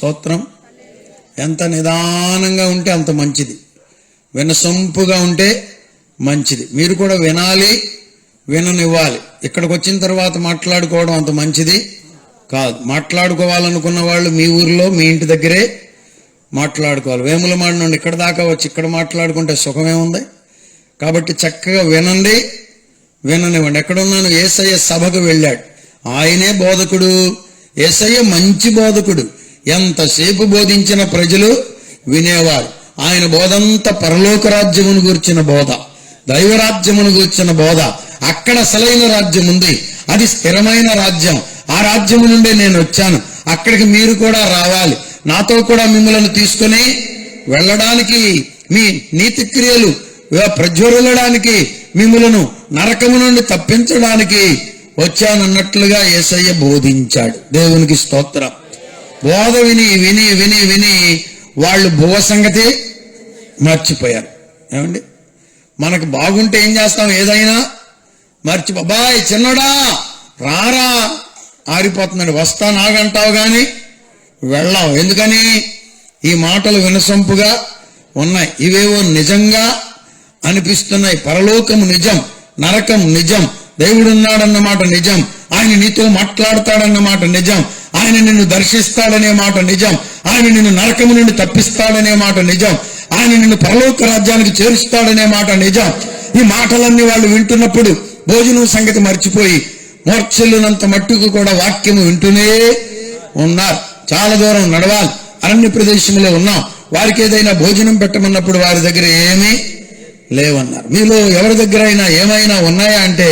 స్తోత్రం. ఎంత నిదానంగా ఉంటే అంత మంచిది. వినసొంపుగా ఉంటే మంచిది. మీరు కూడా వినాలి విననివ్వాలి. ఇక్కడికి వచ్చిన తర్వాత మాట్లాడుకోవడం అంత మంచిది కాదు. మాట్లాడుకోవాలనుకున్న వాళ్ళు మీ ఊరిలో మీ ఇంటి దగ్గరే మాట్లాడుకోవాలి. వేములమాడి నుండి ఇక్కడ దాకా వచ్చి ఇక్కడ మాట్లాడుకుంటే సుఖమే ఉంది. కాబట్టి చక్కగా వినండి విననివ్వండి. ఎక్కడున్నాను? ఏసయ్య సభకు వెళ్ళాడు. ఆయనే బోధకుడు. ఏసయ్య మంచి బోధకుడు. ఎంతసేపు బోధించిన ప్రజలు వినేవారు. ఆయన బోధంతా పరలోక రాజ్యమును గూర్చిన బోధ దైవరాజ్యమును గూర్చిన బోధ. అక్కడ అసలైన రాజ్యం ఉంది. అది స్థిరమైన రాజ్యం. ఆ రాజ్యము నుండే నేను వచ్చాను. అక్కడికి మీరు కూడా రావాలి. నాతో కూడా మిమ్మల్ని తీసుకుని వెళ్ళడానికి మీ నీతి క్రియలు ప్రజ్వరులడానికి మిమ్మలను నరకము నుండి తప్పించడానికి వచ్చానన్నట్లుగా యేసయ్య బోధించాడు. దేవునికి స్తోత్రం. బోధ విని విని విని విని వాళ్ళు భువ సంగతి మర్చిపోయారు. ఏమండి? మనకు బాగుంటే ఏం చేస్తాం? ఏదైనా మర్చి బాబాయ్ చిన్నడా రారా ఆరిపోతున్నాడు వస్తా నాగంటావు కానీ వెళ్ళావు. ఎందుకని? ఈ మాటలు వినసొంపుగా ఉన్నాయి. ఇవేవో నిజంగా అనిపిస్తున్నాయి. పరలోకము నిజం నరకం నిజం దేవుడున్నాడన్న మాట నిజం ఆయన నీతో మాట్లాడతాడన్న మాట నిజం ఆయన నిన్ను దర్శిస్తాడనే మాట నిజం. ఆయన నిన్ను నరకము నుండి తప్పిస్తాడనే మాట నిజం. ఆయన నిన్ను పరలోక రాజ్యానికి చేరుస్తాడనే మాట నిజం. ఈ మాటలన్నీ వాళ్ళు వింటున్నప్పుడు భోజనం సంగతి మర్చిపోయి మోర్చెల్లినంత మట్టుకు కూడా వాక్యము వింటూనే ఉన్నారు. చాలా దూరం నడవాలి. అరణ్య ప్రదేశంలో ఉన్నాం. వారికి ఏదైనా భోజనం పెట్టమన్నప్పుడు వారి దగ్గర ఏమీ లేవన్నారు. మీలో ఎవరి దగ్గర అయినా ఏమైనా ఉన్నాయా అంటే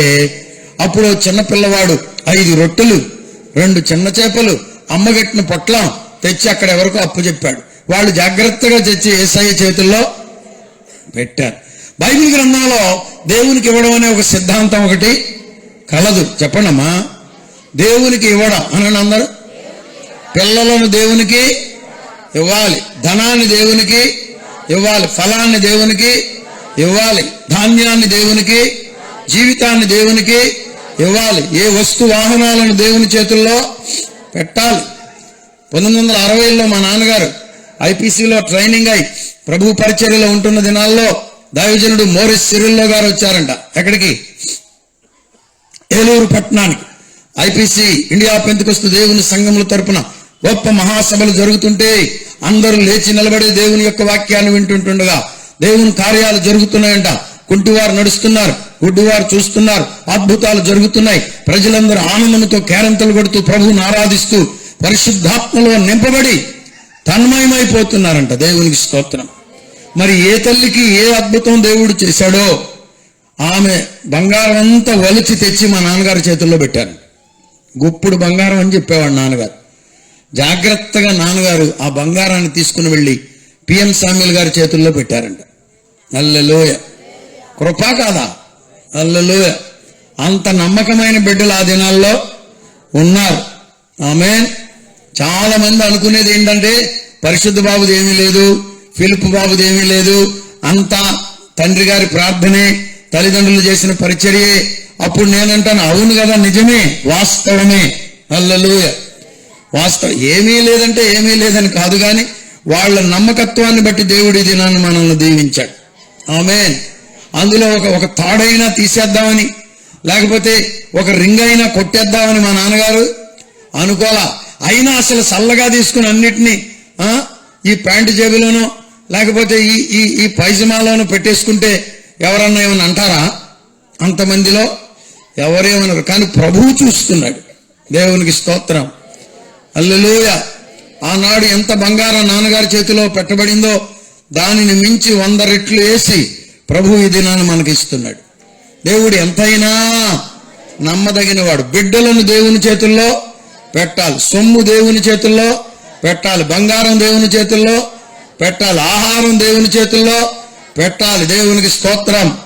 అప్పుడు చిన్నపిల్లవాడు ఐదు రొట్టెలు రెండు చిన్న చేపలు అమ్మగట్టిన పొట్లం తెచ్చి అక్కడ ఎవరికో అప్పు చెప్పాడు. వాళ్ళు జాగ్రత్తగా తెచ్చి ఏసఐ చేతుల్లో పెట్టారు. బైబిల్ గ్రంథంలో దేవునికి ఇవ్వడం అనే ఒక సిద్ధాంతం ఒకటి కలదు. చెప్పండమ్మా. దేవునికి ఇవ్వడం అనండి అందరు? పిల్లలను దేవునికి ఇవ్వాలి. ధనాన్ని దేవునికి ఇవ్వాలి. ఫలాన్ని దేవునికి ఇవ్వాలి. ధాన్యాన్ని దేవునికి జీవితాన్ని దేవునికి ఇవ్వాలి ఏ వస్తు వాహనాలను దేవుని చేతుల్లో పెట్టాలి. పంతొమ్మిది వందల అరవైలో మా నాన్నగారు ఐపీసీలో ట్రైనింగ్ అయి ప్రభు పరిచర్యలో ఉంటున్న దినాల్లో దైవజనుడు మోరిస్ సిరిల్లో గారు వచ్చారంట. ఎక్కడికి? ఏలూరు పట్టణానికి. ఐపీసీ ఇండియా పెంతుకొస్తు దేవుని సంఘముల తరపున గొప్ప మహాసభలు జరుగుతుంటే అందరూ లేచి నిలబడి దేవుని యొక్క వాక్యాన్ని వింటుంటుండగా దేవుని కార్యాలు జరుగుతున్నాయంట. కుంటివారు నడుస్తున్నారు గుడ్డివారు చూస్తున్నారు అద్భుతాలు జరుగుతున్నాయి. ప్రజలందరూ ఆనందంతో కేరంతలు కొడుతూ ప్రభువుని ఆరాధిస్తూ పరిశుద్ధాత్మలో నింపబడి తన్మయమైపోతున్నారంట. దేవునికి స్తోత్రం. మరి ఏ తల్లికి ఏ అద్భుతం దేవుడు చేశాడో ఆమె బంగారం అంతా వలిచి తెచ్చి మా నాన్నగారి చేతుల్లో పెట్టారు. గుప్పుడు బంగారం అని చెప్పేవాడు నాన్నగారు. జాగ్రత్తగా నాన్నగారు ఆ బంగారాన్ని తీసుకుని వెళ్ళి పిఎం సామ్యుల్ గారి చేతుల్లో పెట్టారంట. అల్లెలోయ కృపా కాదా. అల్లలు అంత నమ్మకమైన బిడ్డలు ఆ దినాల్లో ఉన్నారు. ఆమె చాలా మంది అనుకునేది ఏంటంటే పరిశుద్ధ బాబుది ఏమీ లేదు ఫిలిప్ బాబుది ఏమీ లేదు అంతా తండ్రి గారి ప్రార్థనే తల్లిదండ్రులు చేసిన పరిచర్యే. అప్పుడు నేనంటాను అవును కదా నిజమే వాస్తవమే. అల్లలు వాస్తవం ఏమీ లేదంటే ఏమీ లేదని కాదు కానీ వాళ్ళ నమ్మకత్వాన్ని బట్టి దేవుడి దినాన్ని మనల్ని దీవించాడు. ఆమె అందులో ఒక ఒక తాడైనా తీసేద్దామని లేకపోతే ఒక రింగ్ అయినా కొట్టేద్దామని మా నాన్నగారు అనుకోలా. అయినా అసలు చల్లగా తీసుకుని అన్నిటినీ ఈ ప్యాంటు జేబులోనో లేకపోతే ఈ ఈ ఈ పైజమాలోనూ పెట్టేసుకుంటే ఎవరన్నా ఏమైనా అంటారా? అంతమందిలో ఎవరేమన్నారు కానీ ప్రభువు చూస్తున్నాడు. దేవునికి స్తోత్రం. అల్లెలూయ. ఆనాడు ఎంత బంగారం నాన్నగారి చేతిలో పెట్టబడిందో దానిని మించి వంద రెట్లు వేసి ప్రభు ఈ దినాన్ని మనకి ఇస్తున్నాడు దేవుడు ఎంతైనా నమ్మదగినవాడు. బిడ్డలను దేవుని చేతుల్లో పెట్టాలి. సొమ్ము దేవుని చేతుల్లో పెట్టాలి. బంగారం దేవుని చేతుల్లో పెట్టాలి. ఆహారం దేవుని చేతుల్లో పెట్టాలి. దేవునికి స్తోత్రం.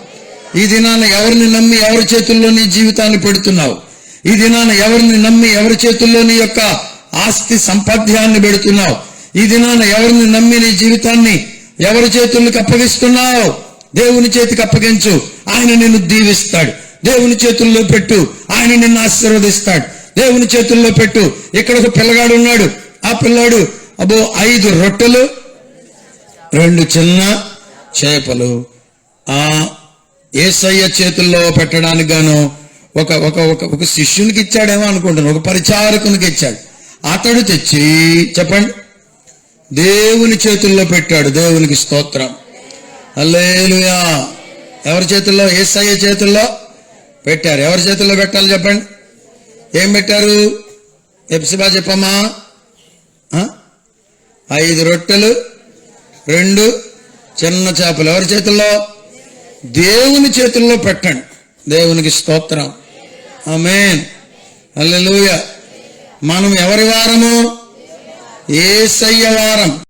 ఈ దినాన ఎవరిని నమ్మి ఎవరి చేతుల్లో నీ జీవితాన్ని పెడుతున్నావు? ఈ దినాన ఎవరిని నమ్మి ఎవరి చేతుల్లో నీ యొక్క ఆస్తి సంపద్యాన్ని పెడుతున్నావు? ఈ దినాన ఎవరిని నమ్మి నీ జీవితాన్ని ఎవరి చేతులకు అప్పగిస్తున్నావు? దేవుని చేతికి అప్పగించు. ఆయన నిన్ను దీవిస్తాడు. దేవుని చేతుల్లో పెట్టు. ఆయన నిన్ను ఆశీర్వదిస్తాడు. దేవుని చేతుల్లో పెట్టు. ఇక్కడ ఒక పిల్లగాడు ఉన్నాడు. ఆ పిల్లాడు అబ్బో ఐదు రొట్టెలు రెండు చిన్న చేపలు. ఆ ఏసయ్య చేతుల్లో పెట్టడానికి గాను ఒక ఒక ఒక ఒక శిష్యునికి ఇచ్చాడేమో అనుకుంటాను ఒక పరిచారకునికి ఇచ్చాడు. అతడు తెచ్చి చెప్పండి. దేవుని చేతుల్లో పెట్టాడు. దేవునికి స్తోత్రం. అల్లేలుయా ఎవరి చేతుల్లో? ఏసయ్య చేతుల్లో పెట్టారు. ఎవరి చేతుల్లో పెట్టాలి చెప్పండి? ఏం పెట్టారు? ఎప్సిబా చెప్పమ్మా. ఐదు రొట్టెలు రెండు చిన్న చేపలు. ఎవరి చేతుల్లో? దేవుని చేతుల్లో పెట్టండి. దేవునికి స్తోత్రం. ఆమెన్. అల్లెలుయ మనం ఎవరి వారము? ఏసయ్య వారం.